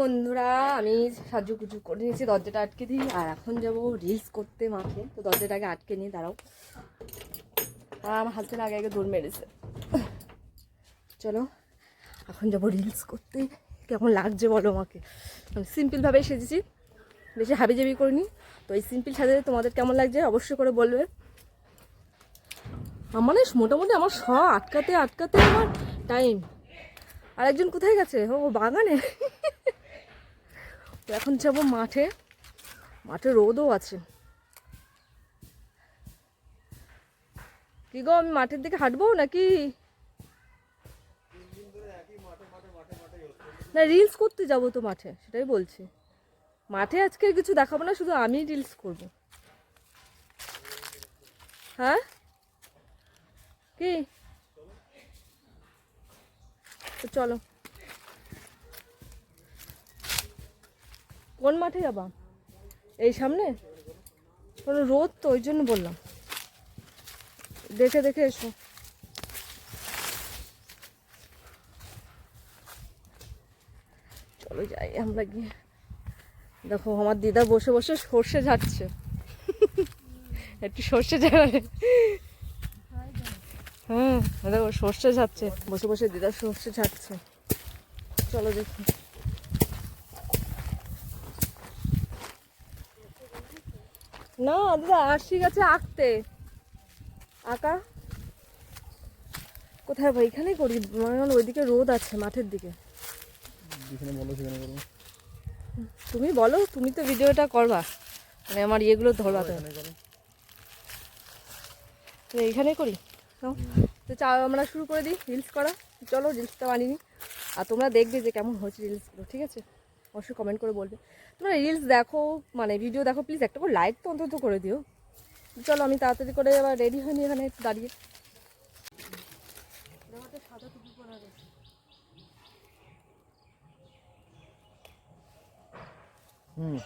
বন্ধুরা, আমি সাজু কুজু করে নিয়েছি, দরজাটা আটকে দিই। আর এখন যাব রিলস করতে মাকে তো দরজাটাকে আটকে নিই দাঁড়াও। আর আমার হাজবেন্ড আগে আগে দৌড় মেরেছে। চলো, এখন যাব রিলস করতে। কেমন লাগছে বলো আমাকে? আমি সিম্পলভাবেই সেজেছি। বেশি হাবি জাবি করিনি। তো এই সিম্পল সাজে তোমাদের কেমন লাগছে অবশ্যই করে বলবে। আমার মোটামুটি আমার শ আটকাতে আটকাতে আমার টাইম আর একজন কোথায় গেছে? ও বাগানে? তো এখন যাব মাঠে। মাঠে রোদও আছে। কি গো, আমি মাঠের দিকে হাঁটবো নাকি? না রিলস করতে যাব তো মাঠে, সেটাই বলছি। মাঠে আজকে কিছু দেখাবো না, শুধু আমি রিলস করব। হ্যাঁ? কি? চলো। কোন মাঠে যাবা? এই সামনে? কোনো রোদ তো, ওই জন্য বললাম। দেখে দেখে এসো। চলো যাই আমরা গিয়ে। দেখো, আমার দিদা বসে বসে সর্ষে ঝাড়ছে। একটু সর্ষে ঝাড়াবে হ্যাঁ দেখো, সর্ষে ঝাড়ছে। বসে বসে দিদা সর্ষে ঝাড়ছে। চলো দেখি। না দাদা আরশি গেছে আঁকতে। আঁকা? কোথায় ভাই এখানেই করি। মানে ওইদিকে রোদ আছে মাঠের দিকে। যেখানে বলো সেখানে করব। তুমি বলো তুমি তো ভিডিওটা করবা। মানে আমার ইয়েগুলো ধরবা তো তো এইখানেই করি। তো চা আমরা শুরু করে দিই। রিলস করা। চলো রিলসটা বানিয়ে নিই। আর তোমরা দেখবে যে কেমন হচ্ছে রিলসগুলো ঠিক আছে? অবশ্যই কমেন্ট করে বলবে। তোমরা রিলস দেখো মানে ভিডিও দেখো প্লিজ একটা করে লাইক তো অন্তত করে দিও। চলো আমি তাড়াতাড়ি করে আবার রেডি হয়নি এখানে দাঁড়িয়ে। হুম।